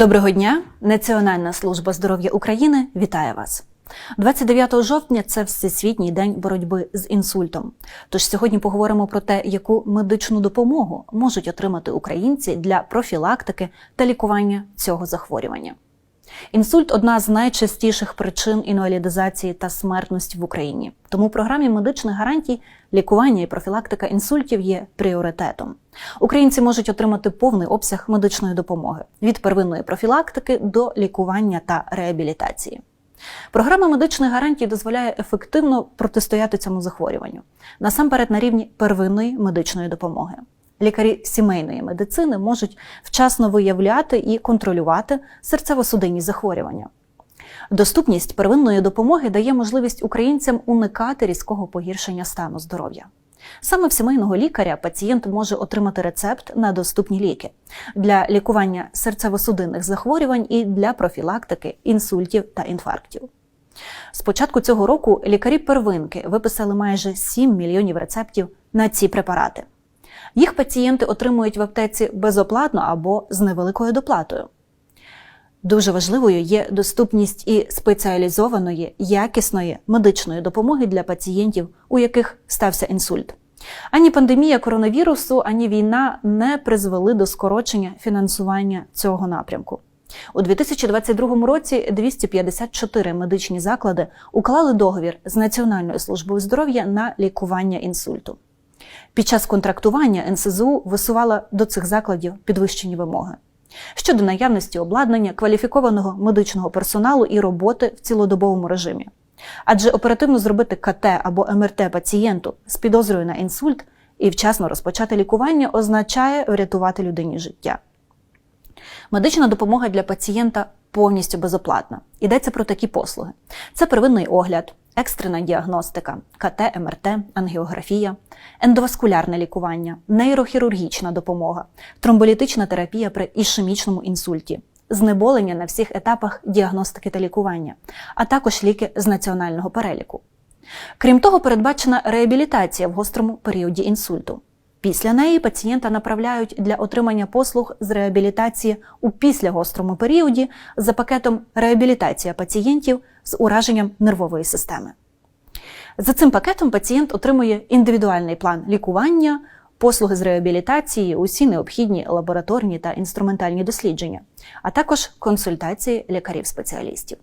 Доброго дня! Національна служба здоров'я України вітає вас. 29 жовтня це Всесвітній день боротьби з інсультом. Тож сьогодні поговоримо про те, яку медичну допомогу можуть отримати українці для профілактики та лікування цього захворювання. Інсульт одна з найчастіших причин інвалідизації та смертності в Україні. Тому в програмі медичних гарантій лікування і профілактика інсультів є пріоритетом. Українці можуть отримати повний обсяг медичної допомоги від первинної профілактики до лікування та реабілітації. Програма медичних гарантій дозволяє ефективно протистояти цьому захворюванню насамперед на рівні первинної медичної допомоги. Лікарі сімейної медицини можуть вчасно виявляти і контролювати серцево-судинні захворювання. Доступність первинної допомоги дає можливість українцям уникати різкого погіршення стану здоров'я. Саме в сімейного лікаря пацієнт може отримати рецепт на доступні ліки для лікування серцево-судинних захворювань і для профілактики інсультів та інфарктів. З початку цього року лікарі первинки виписали майже 7 мільйонів рецептів на ці препарати. Їх пацієнти отримують в аптеці безоплатно або з невеликою доплатою. Дуже важливою є доступність і спеціалізованої, якісної медичної допомоги для пацієнтів, у яких стався інсульт. Ані пандемія коронавірусу, ані війна не призвели до скорочення фінансування цього напрямку. У 2022 році 254 медичні заклади уклали договір з Національною службою здоров'я на лікування інсульту. Під час контрактування НСЗУ висувала до цих закладів підвищені вимоги щодо наявності обладнання, кваліфікованого медичного персоналу і роботи в цілодобовому режимі. Адже оперативно зробити КТ або МРТ пацієнту з підозрою на інсульт і вчасно розпочати лікування означає врятувати людині життя. Медична допомога для пацієнта повністю безоплатна. Йдеться про такі послуги: це первинний огляд, екстрена діагностика, КТ, МРТ, ангіографія, ендоваскулярне лікування, нейрохірургічна допомога, тромболітична терапія при ішемічному інсульті, знеболення на всіх етапах діагностики та лікування, а також ліки з національного переліку. Крім того, передбачена реабілітація в гострому періоді інсульту. Після неї пацієнта направляють для отримання послуг з реабілітації у післягострому періоді за пакетом реабілітація пацієнтів з ураженням нервової системи. За цим пакетом пацієнт отримує індивідуальний план лікування, послуги з реабілітації, усі необхідні лабораторні та інструментальні дослідження, а також консультації лікарів-спеціалістів.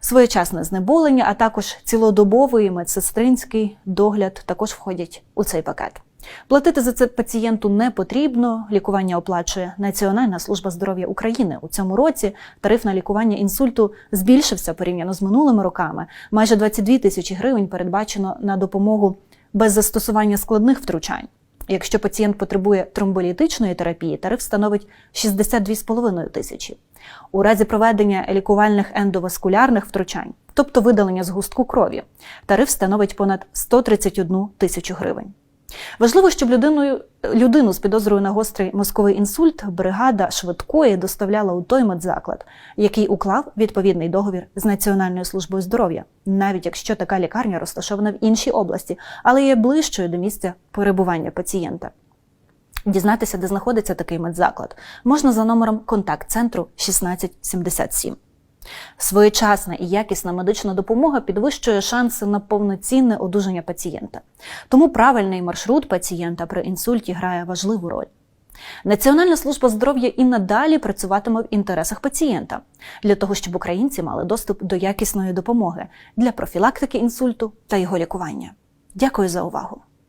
Своєчасне знеболення, а також цілодобовий медсестринський догляд також входять у цей пакет. Платити за це пацієнту не потрібно. Лікування оплачує Національна служба здоров'я України. У цьому році тариф на лікування інсульту збільшився порівняно з минулими роками. Майже 22 тисячі гривень передбачено на допомогу без застосування складних втручань. Якщо пацієнт потребує тромболітичної терапії, тариф становить 62,5 тисячі. У разі проведення лікувальних ендоваскулярних втручань, тобто видалення згустку крові, тариф становить понад 131 тисячу гривень. Важливо, щоб людиною, людину з підозрою на гострий мозковий інсульт бригада швидкої доставляла у той медзаклад, який уклав відповідний договір з Національною службою здоров'я, навіть якщо така лікарня розташована в іншій області, але є ближчою до місця перебування пацієнта. Дізнатися, де знаходиться такий медзаклад, можна за номером контакт-центру 1677. Своєчасна і якісна медична допомога підвищує шанси на повноцінне одужання пацієнта. Тому правильний маршрут пацієнта при інсульті грає важливу роль. Національна служба здоров'я і надалі працюватиме в інтересах пацієнта для того, щоб українці мали доступ до якісної допомоги для профілактики інсульту та його лікування. Дякую за увагу!